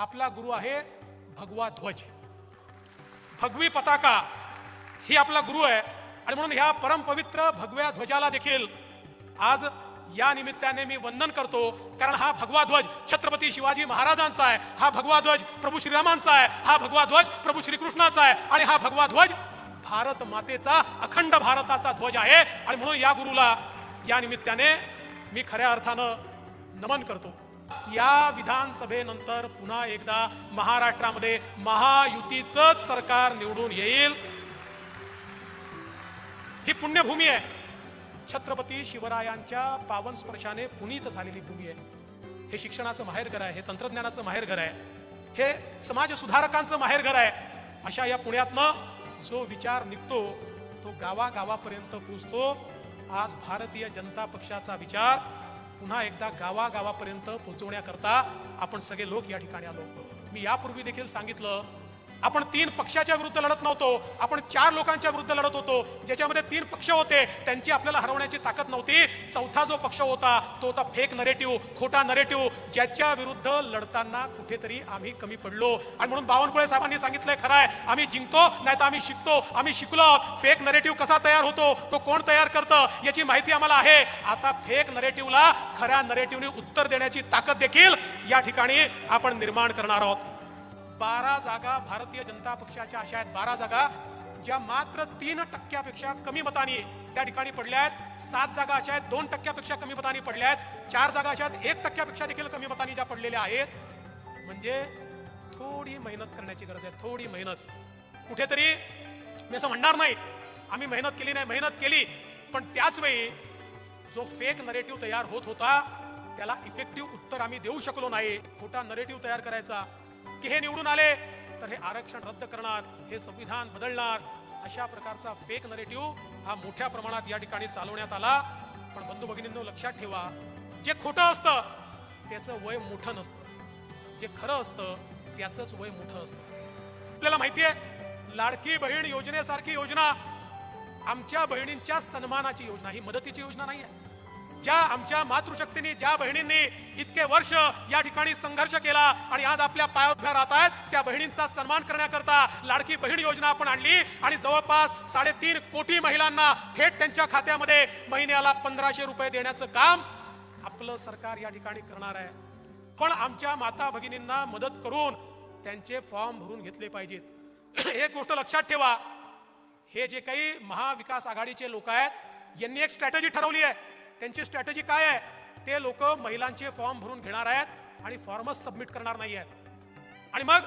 आपला गुरु आहे भगवा ध्वज. भगवी पताका ही आपला गुरु आहे. आणि म्हणून ह्या परमपवित्र भगव्या ध्वजाला देखील आज या निमित्ताने मी वंदन करतो. कारण हा भगवा ध्वज छत्रपती शिवाजी महाराजांचा आहे. हा भगवा ध्वज प्रभू श्रीरामांचा आहे. हा भगवा ध्वज प्रभू श्रीकृष्णाचा आहे. आणि हा भगवा ध्वज भारत मातेचा अखंड भारताचा ध्वज आहे. आणि म्हणून या गुरुला या निमित्ताने मी खऱ्या अर्थानं नमन करतो. या विधानसभेनंतर पुन्हा एकदा महाराष्ट्रामध्ये महायुतीचंच सरकार निवडून येईल. ही पुण्यभूमी आहे. छत्रपती शिवरायांच्या पावन स्पर्शाने पुनीत झालेली भूमी आहे. हे शिक्षणाचं माहेरघर आहे हे तंत्रज्ञानाचं माहेरघर आहे हे समाज सुधारकांचं माहेरघर आहे. अशा या पुण्यातनं जो विचार निघतो तो गावागावापर्यंत पोचतो आज भारतीय जनता पक्षाचा विचार पुन्हा एकदा गावागावापर्यंत पोहोचवण्याकरता आपण सगळे लोक या ठिकाणी आलो. मी यापूर्वी देखील सांगितलं आपण तीन पक्षाच्या विरुद्ध लढत नव्हतो. आपण चार लोकांच्या विरुद्ध लढत होतो. ज्याच्यामध्ये तीन पक्ष होते त्यांची आपल्याला हरवण्याची ताकद नव्हती. चौथा जो पक्ष होता तो होता फेक नरेटिव्ह खोटा नरेटिव्ह ज्याच्या विरुद्ध लढताना कुठेतरी आम्ही कमी पडलो. आणि म्हणून बावनकुळे साहेबांनी सांगितलंय खरं आहे आम्ही जिंकतो नाही तर आम्ही शिकतो आम्ही शिकलो. फेक नरेटिव्ह कसा तयार होतो तो कोण तयार करतं याची माहिती आम्हाला आहे. आता फेक नरेटिव्हला खऱ्या नरेटिव्हने उत्तर देण्याची ताकद देखील या ठिकाणी आपण निर्माण करणार आहोत. बारा जागा भारतीय जनता पक्षाच्या अशा आहेत. बारा जागा ज्या मात्र तीन टक्क्यापेक्षा कमी मतांनी त्या ठिकाणी पडल्या आहेत. सात जागा अशा आहेत दोन टक्क्यापेक्षा कमी मतांनी पडल्या आहेत. चार जागा अशा आहेत एक टक्क्यापेक्षा देखील कमी मतांनी ज्या पडलेल्या आहेत. म्हणजे थोडी मेहनत करण्याची गरज आहे थोडी मेहनत. कुठेतरी मी असं म्हणणार नाही आम्ही मेहनत केली नाही मेहनत केली. पण त्याच वेळी जो फेक नरेटिव्ह तयार होत होता त्याला इफेक्टिव्ह उत्तर आम्ही देऊ शकलो नाही. खोटा नरेटिव्ह तयार करायचा की हे निवडून आले तर हे आरक्षण रद्द करणार हे संविधान बदलणार अशा प्रकारचा फेक नरेटिव्ह हा मोठ्या प्रमाणात या ठिकाणी चालवण्यात आला. पण बंधू भगिनींनो लक्षात ठेवा जे खोटं असतं त्याचं वय मोठं नसतं. जे खरं असतं त्याचंच वय मोठं असतं. आपल्याला माहिती आहे लाडकी बहीण योजनेसारखी योजना आमच्या बहिणींच्या सन्मानाची योजना ही मदतीची योजना नाही आहे ज्या आमच्या मातृशक्तीने ज्या बहिणींनी इतके वर्ष या ठिकाणी संघर्ष केला आणि आज आपल्या पायावर उभ्या राहत आहेत त्या बहिणींचा सन्मान करण्याकरता लाडकी बहीण योजना आपण आणली आणि जवळपास साडेतीन कोटी महिलांना थेट त्यांच्या खात्यामध्ये महिन्याला पंधराशे रुपये देण्याचं काम आपलं सरकार या ठिकाणी करणार आहे. पण आमच्या माता भगिनींना मदत करून त्यांचे फॉर्म भरून घेतले पाहिजेत. एक गोष्ट लक्षात ठेवा हे जे काही महाविकास आघाडीचे लोक आहेत यांनी एक स्ट्रॅटेजी ठरवली आहे. त्यांची स्ट्रॅटेजी काय आहे? ते लोक महिलांचे फॉर्म भरून घेणार आहेत आणि फॉर्मच सबमिट करणार नाही आहेत. आणि मग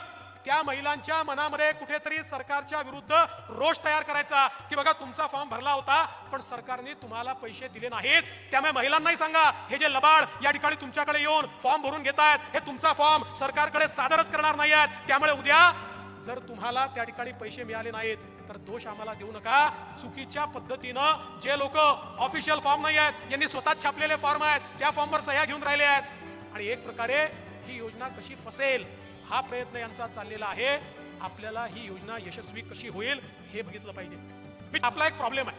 त्या महिलांच्या मनामध्ये कुठेतरी सरकारच्या विरुद्ध रोष तयार करायचा की बघा तुमचा फॉर्म भरला होता पण सरकारने तुम्हाला पैसे दिले नाहीत. त्यामुळे महिलांनाही सांगा हे जे लबाड या ठिकाणी तुमच्याकडे येऊन फॉर्म भरून घेत आहेत हे तुमचा फॉर्म सरकारकडे सादरच करणार नाही आहेत त्यामुळे उद्या जर तुम्हाला त्या ठिकाणी पैसे मिळाले नाहीत तर दोष आम्हाला देऊ नका. चुकीच्या पद्धतीनं जे लोक ऑफिशियल फॉर्म नाही आहेत यांनी स्वतः छापलेले फॉर्म आहेत त्या फॉर्मवर सह्या घेऊन राहिले आहेत. आणि एक प्रकारे ही योजना कशी फसेल हा प्रयत्न यांचा चाललेला आहे. आपल्याला ही योजना यशस्वी कशी होईल हे बघितलं पाहिजे. आपला एक प्रॉब्लेम आहे.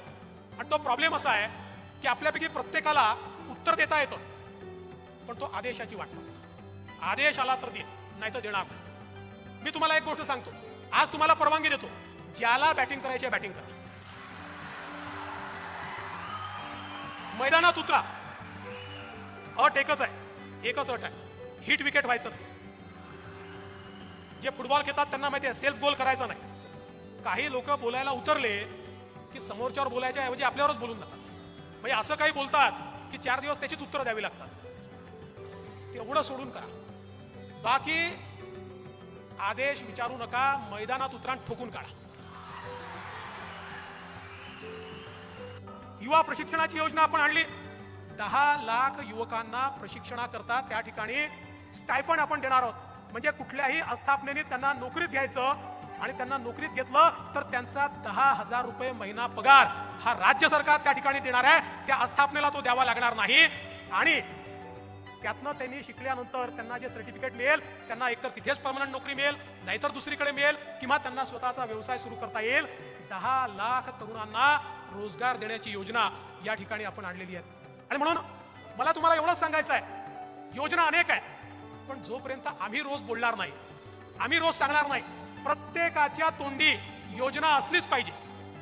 आणि तो प्रॉब्लेम असा आहे की आपल्यापैकी प्रत्येकाला उत्तर देता येतं पण तो आदेशाची वाट आदेश आला तर दे नाही तर देणार नाही. मी तुम्हाला एक गोष्ट सांगतो. आज तुम्हाला परवानगी देतो. ज्याला बॅटिंग करायची बॅटिंग करा. मैदानात उतरा. अट एकच आहे. एकच अट आहे. हिट विकेट व्हायचं नाही. जे फुटबॉल खेळतात त्यांना माहिती आहे सेल्फ गोल करायचा नाही. काही लोक बोलायला उतरले की समोरच्यावर बोलायच्या ऐवजी आपल्यावरच बोलून जातात. म्हणजे असं काही बोलतात की चार दिवस त्याचीच उत्तरं द्यावी लागतात. तेवढं सोडून करा. बाकी आदेश विचारू नका मैदानात उतरान ठोकून काढा. युवा प्रशिक्षणाची योजना आपण आणली. दहा लाख युवकांना प्रशिक्षणाकरता त्या ठिकाणी स्टायपंड आपण देणार आहोत. म्हणजे कुठल्याही आस्थापनेने त्यांना नोकरीत घ्यायचं आणि त्यांना नोकरीत घेतलं तर त्यांचा दहा हजार रुपये महिना पगार हा राज्य सरकार त्या ठिकाणी देणार आहे. त्या आस्थापनेला तो द्यावा लागणार नाही. आणि त्यातनं त्यांनी शिकल्यानंतर त्यांना जे सर्टिफिकेट मिळेल त्यांना एकतर तिथेच परमनंट नोकरी मिळेल नाहीतर दुसरीकडे मिळेल किंवा त्यांना स्वतःचा व्यवसाय सुरू करता येईल. दहा लाख तरुणांना रोजगार देण्याची योजना या ठिकाणी आपण आणलेली आहे आणि म्हणून मला तुम्हाला एवढंच सांगायचं आहे योजना अनेक आहे पण जोपर्यंत आम्ही रोज बोलणार नाही आम्ही रोज सांगणार नाही प्रत्येकाच्या तोंडी योजना असलीच पाहिजे.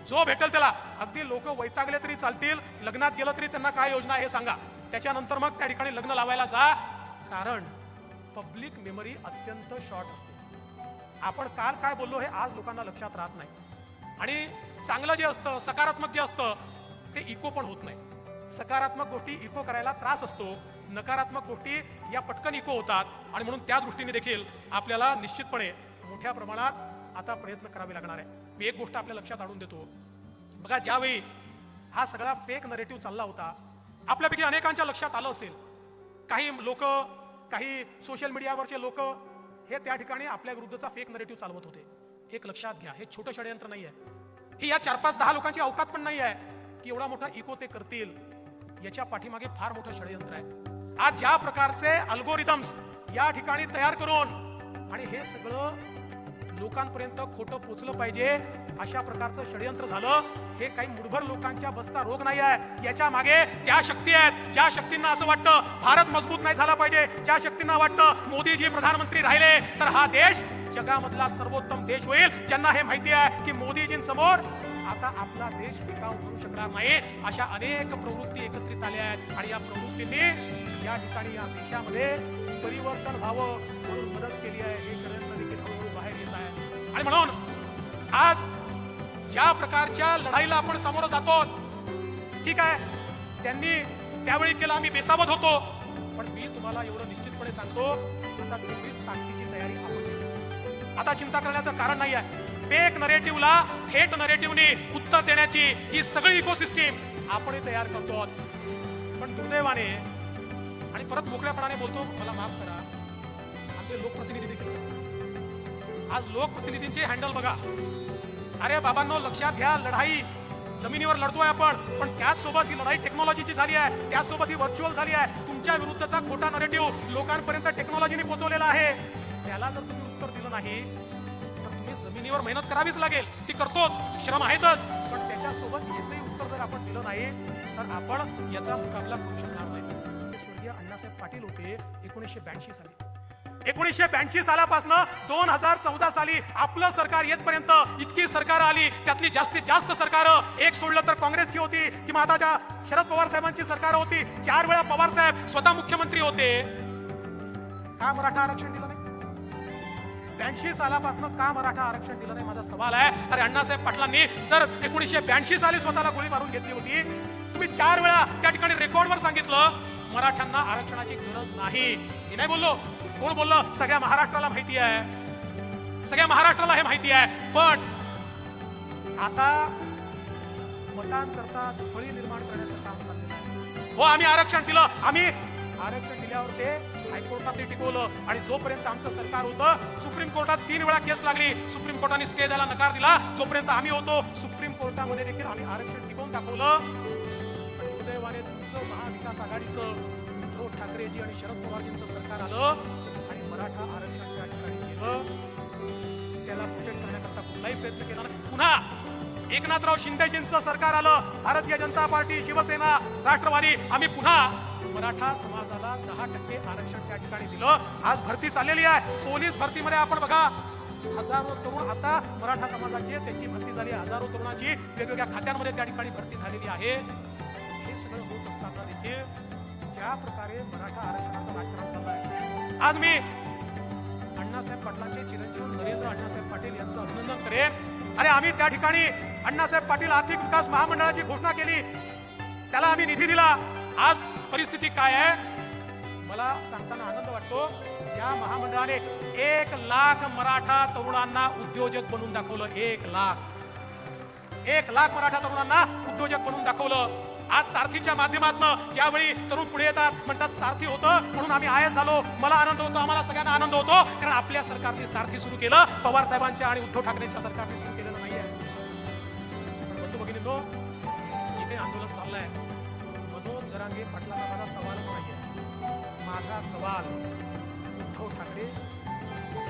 जो भेटेल त्याला. अगदी लोक वैतागले तरी चालतील लग्नात गेलं तरी त्यांना काय योजना हे सांगा. त्याच्यानंतर मग त्या ठिकाणी लग्न लावायला जा. कारण पब्लिक मेमरी अत्यंत शॉर्ट असते. आपण काल काय बोललो हे आज लोकांना लक्षात राहत नाही. आणि चांगलं जे असतं सकारात्मक जे असतं ते इको पण होत नाही. सकारात्मक गोष्टी इको करायला त्रास असतो. नकारात्मक गोष्टी या पटकन इको होतात. आणि म्हणून त्या दृष्टीने देखील आपल्याला निश्चितपणे मोठ्या प्रमाणात आता प्रयत्न करावे लागणार आहे. मी एक गोष्ट आपल्या लक्षात आणून देतो. बघा ज्यावेळी हा सगळा फेक नरेटिव्ह चालला होता आपल्यापैकी अनेकांच्या लक्षात आलं असेल. काही लोक काही सोशल मीडियावरचे लोक हे त्या ठिकाणी आपल्या विरुद्धचा फेक नरेटिव्ह चालवत होते. एक लक्षात घ्या हे छोटं षडयंत्र नाही आहे ही या चार पाच दहा लोकांची अवकात पण नाही आहे की एवढा मोठा इको ते करतील. याच्या पाठीमागे फार मोठं षडयंत्र आहे. आज ज्या प्रकारचे अल्गोरिदम्स या ठिकाणी तयार करून आणि हे सगळं लोकांपर्यंत खोटं पोचलं पाहिजे. अशा प्रकारचं षडयंत्र झालं. हे काही मुठभर लोकांच्या बसचा रोग नाही आहे याच्या मागे त्या शक्ती आहेत ज्या शक्तींना असं वाटतं भारत मजबूत नाही झाला पाहिजे ज्या शक्तींना वाटतं मोदीजी प्रधानमंत्री राहिले तर हा देश जगामधला सर्वोत्तम देश होईल. ज्यांना हे माहिती आहे की मोदीजींसमोर आता आपला देश टिकाव करू शकणार नाही अशा अनेक प्रवृत्ती एकत्रित आल्या आहेत. आणि या प्रवृत्तींनी या ठिकाणी या देशामध्ये परिवर्तन व्हावं म्हणून मदत केली आहे. हे आणि म्हणून आज ज्या प्रकारच्या लढाईला आपण समोर जातो ठीक आहे त्यांनी त्यावेळी केलं आम्ही बेसावत होतो. पण मी तुम्हाला एवढं निश्चितपणे सांगतो आता तेवढीच ताकदीची तयारी आपण आता चिंता करण्याचं कारण नाही आहे फेक नरेटिव्हला थेट नरेटिव्हने उत्तर देण्याची ही सगळी इकोसिस्टीम आपण तयार करतो पण दुर्दैवाने आणि परत मोकळ्यापणाने बोलतो मला माफ करा आमचे लोकप्रतिनिधी देखील आज लोकप्रतिनिधींचे हँडल बघा. अरे बाबांनो लक्षात घ्या लढाई. जमिनीवर लढतोय आपण पण त्याचसोबत ही लढाई टेक्नॉलॉजीची झाली आहे त्याचसोबत ही व्हर्च्युअल झाली आहे. तुमच्या विरुद्धचा खोटा नरेटिव्ह लोकांपर्यंत टेक्नॉलॉजीने पोहोचवलेला आहे. त्याला जर तुम्ही उत्तर दिलं नाही तर तुम्ही जमिनीवर मेहनत करावीच लागेल. ती करतोच श्रम आहेतच. पण त्याच्यासोबत याचंही उत्तर जर आपण दिलं नाही तर आपण याचा मुकाबला करू शकणार नाही. स्वर्गीय अण्णासाहेब पाटील होते एकोणीसशे ब्याऐंशी साली. एकोणीसशे ब्याऐंशी सालापासून दोन हजार चौदा साली आपलं सरकार येतपर्यंत इतकी सरकार आली त्यातली जास्तीत जास्त सरकार. एक सोडलं तर काँग्रेसची होती किंवा आताच्या शरद पवार साहेबांची सरकार होती चार वेळा पवार साहेब स्वतः मुख्यमंत्री होते. का मराठा आरक्षण दिलं नाही? ब्याऐंशी सालापासून का मराठा आरक्षण दिलं नाही? माझा सवाल आहे. अरे अण्णासाहेब पाटलांनी जर एकोणीसशे ब्याऐंशी साली स्वतःला गोळी मारून घेतली होती तुम्ही चार वेळा त्या ठिकाणी रेकॉर्डवर सांगितलं मराठ्यांना आरक्षणाची गरज नाही. हे नाही बोललो. कोण बोललं? सगळ्या महाराष्ट्राला माहिती आहे. सगळ्या महाराष्ट्राला हे माहिती आहे. पण आता मतांकरता फळी निर्माण करण्याचं काम चाललेलं आहे. हो आम्ही आरक्षण दिलं. आम्ही आरक्षण दिल्यावर ते हायकोर्टात ते टिकवलं. आणि जोपर्यंत आमचं सरकार होतं सुप्रीम कोर्टात तीन वेळा केस लागली. सुप्रीम कोर्टाने स्टे द्यायला नकार दिला. जोपर्यंत आम्ही होतो सुप्रीम कोर्टामध्ये देखील आम्ही आरक्षण टिकवून दाखवलं. उदयवाने तुमचं महाविकास आघाडीचं उद्धव ठाकरेजी आणि शरद पवारजींचं सरकार आलं. मराठा आरक्षण त्या ठिकाणी गेलं. त्याला प्रोटेक्ट करण्याकरता कुठलाही प्रयत्न केला नाही. पुन्हा एकनाथराव शिंदेजींचं सरकार आलं. भारतीय जनता पार्टी शिवसेना राष्ट्रवादी. आम्ही पुन्हा मराठा समाजाला दहा टक्के आरक्षण त्या ठिकाणी दिलं. आज भरती चाललेली आहे. पोलीस भरतीमध्ये आपण बघा हजारो तरुण आता मराठा समाजाची त्यांची भरती झाली. हजारो तरुणाची वेगवेगळ्या खात्यांमध्ये त्या ठिकाणी भरती झालेली आहे. हे सगळं होत असताना देखील ज्या प्रकारे मराठा आरक्षणाचं राजकारण चाललं आहे. आज मी अण्णासाहेब पाटलांचे चिरंजीव नरेंद्र अण्णासाहेब पाटील यांचं अभिनंदन करेन. अरे आम्ही त्या ठिकाणी अण्णासाहेब पाटील आर्थिक विकास महामंडळाची घोषणा केली. त्याला आम्ही निधी दिला. आज परिस्थिती काय आहे? मला सांगताना आनंद वाटतो या महामंडळाने एक लाख मराठा तरुणांना उद्योजक बनवून दाखवलं. एक लाख. एक लाख मराठा तरुणांना उद्योजक बनवून दाखवलं. आज सारथीच्या माध्यमातून ज्यावेळी तरुण पुढे येतात म्हणतात सारथी होतं म्हणून आम्ही आयस आलो झालो. मला आनंद होतो आम्हाला सगळ्यांना आनंद होतो कारण आपल्या सरकारने सारथी सुरू केलं. पवार साहेबांच्या आणि उद्धव ठाकरेंच्या सरकारने सुरू केलेलं नाही आहे बघितले तो जे काही आंदोलन चाललंय. मनोज जरांगे पाटलांना माझा सवालच नाहीये. माझा सवाल उद्धव ठाकरे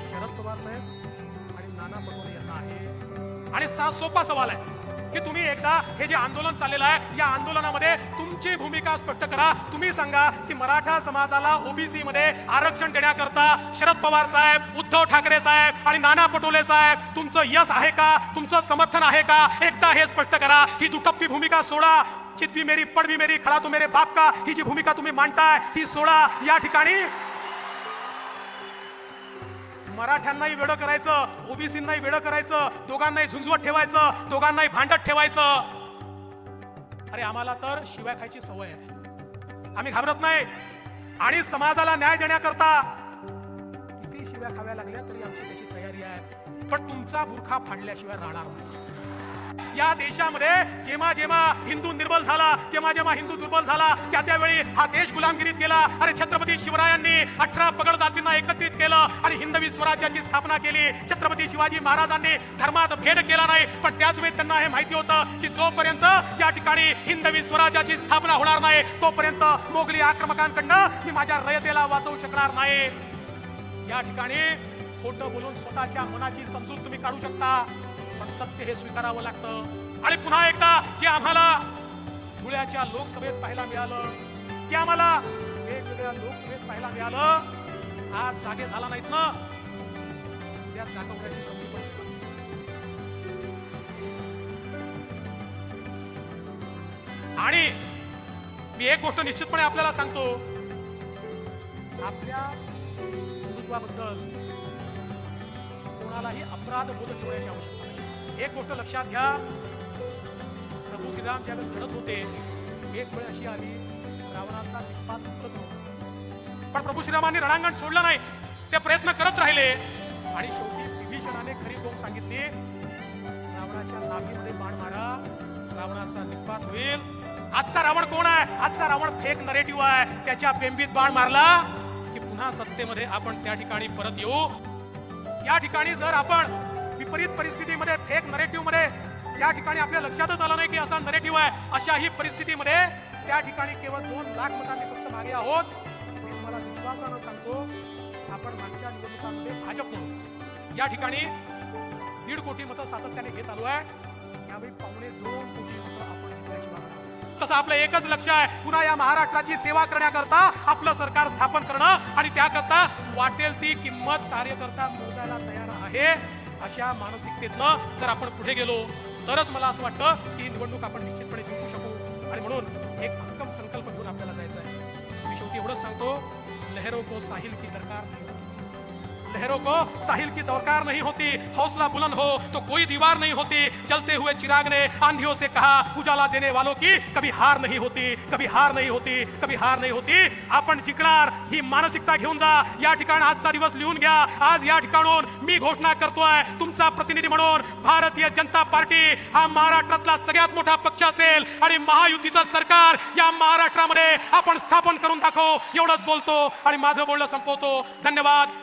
शरद पवार साहेब आणि नाना पटोले यांना आहे. आणि सा सोपा सवाल आहे. की तुम्ही एकदा हे जे आंदोलन चाललेलं आहे या आंदोलनामध्ये तुमची भूमिका स्पष्ट करा. तुम्ही सांगा की मराठा समाजाला ओबीसी मध्ये आरक्षण देण्याकरता शरद पवार साहेब उद्धव ठाकरे साहेब आणि नाना पटोले साहेब तुमचं यश आहे का? तुमचं समर्थन आहे का? एकदा हे स्पष्ट करा. ही दुटप्पी भूमिका सोडा. चितवी मेरी पडवी मेरी खळा तू मेरे बाप का? ही जी भूमिका तुम्ही मांडताय ही सोडा. या ठिकाणी मराठ्यांनाही वेडं करायचं ओबीसींनाही वेडं करायचं दोघांनाही झुंजवत ठेवायचं दोघांनाही भांडत ठेवायचं. अरे आम्हाला तर शिवाय खायची सवय आहे. आम्ही घाबरत नाही. आणि समाजाला न्याय देण्याकरता किती शिव्या खाव्या लागल्या तरी आमची त्याची तयारी आहे. पण तुमचा बुरखा फाडल्याशिवाय राहणार नाही. या देशामध्ये जेव्हा जेव्हा हिंदू निर्बल झाला जेव्हा जेव्हा हिंदू दुर्बल झाला त्या त्यावेळी हा देश गुलामगिरीत गेला. अरे छत्रपती शिवरायांनी अठरा पगड जातींना एकत्रित केलं आणि हिंदवी स्वराज्याची स्थापना केली. छत्रपती शिवाजी महाराजांनी धर्मात भेद केला नाही पण त्याच वेळी त्यांना हे माहिती होतं की जोपर्यंत या ठिकाणी हिंदवी स्वराज्याची स्थापना होणार नाही तोपर्यंत मोगली आक्रमकांकडनं मी माझ्या रयतेला वाचवू शकणार नाही. या ठिकाणी खोटं बोलून स्वतःच्या मनाची समजूत तुम्ही काढू शकता. पण सत्य हे स्वीकारावं लागतं. आणि पुन्हा एकदा जे आम्हाला धुळ्याच्या लोकसभेत पाहायला मिळालं जे आम्हाला वेगवेगळ्या लोकसभेत पाहायला मिळालं आज जागे झाला नाहीत ना? या जागवण्याची संधी पण आणि मी एक गोष्ट निश्चितपणे आपल्याला सांगतो. आपल्या हिंदुत्वाबद्दल कोणालाही अपराध बोध ठेवण्याची आवश्यकता एक गोष्ट लक्षात घ्या. प्रभू श्रीराम ज्यावेळेस घडत होते एक वेळ अशी आली रावणाचा निष्पात पण प्रभू श्रीरामांनी रणांगण सोडलं नाही. ते प्रयत्न करत राहिले. आणि शेवटी विभीषणाने खरी गोष्ट सांगितली रावणाच्या नाभीमध्ये बाण मारा रावणाचा निपात होईल. आजचा रावण कोण आहे? आजचा रावण फेक नरेटिव्ह आहे. त्याच्या बेंबीत बाण मारला की पुन्हा सत्तेमध्ये आपण त्या ठिकाणी परत येऊ. या ठिकाणी जर आपण विपरीत परिस्थिती फेक नरेटिव्हमध्ये ज्या ठिकाणी आपल्या लक्षातच आलं नाही की असा नरेटिव्ह आहे अशाही परिस्थितीमध्ये त्या ठिकाणी केवळ दोन लाख मतांनी फक्त मागे आहोत. मी तुम्हाला विश्वासानं सांगतो आपण मागच्या निवडणुकांमध्ये भाजप म्हणून या ठिकाणी दीड कोटी मतं सातत्याने घेत आलो आहे. यावेळी पावणे दोन कोटी मतं आपण घेतल्याशिवाय तसं आपलं एकच लक्ष आहे पुन्हा या महाराष्ट्राची सेवा करण्याकरता आपलं सरकार स्थापन करणं आणि त्याकरता वाटेल ती किंमत कार्यकर्ता मोजायला तयार आहे. अशा मानसिकतेतनं जर आपण पुढे गेलो तरच मला असं वाटतं की ही निवडणूक आपण निश्चितपणे जिंकू शकू. आणि म्हणून एक भक्कम संकल्प घेऊन आपल्याला जायचं आहे. मी शेवटी एवढंच सांगतो लहरों को साहिल की दरकार नाही लहरों को साहिल की दरकार नहीं होती हौसला बुलंद हो तो कोई दीवार नहीं होती। जलते हुए चिराग ने आंधियों से कहा उजाला देने वालों की कभी हार नहीं होती कभी हार नहीं होती कभी हार नहीं होती। आपण जिंकणार ही मानसिकता घेऊन जा। या ठिकाणी आजचा दिवस लिहून घ्या। आज या ठिकाणून मी घोषणा करतोय तुमचा प्रतिनिधी म्हणून भारतीय जनता पार्टी हा महाराष्ट्रातला सगळ्यात मोठा पक्ष असेल आणि महायुतीचं सरकार या महाराष्ट्रामध्ये आपण स्थापन करून दाखव एवढंच बोलतो आणि माझं बोलणं संपवतो. धन्यवाद.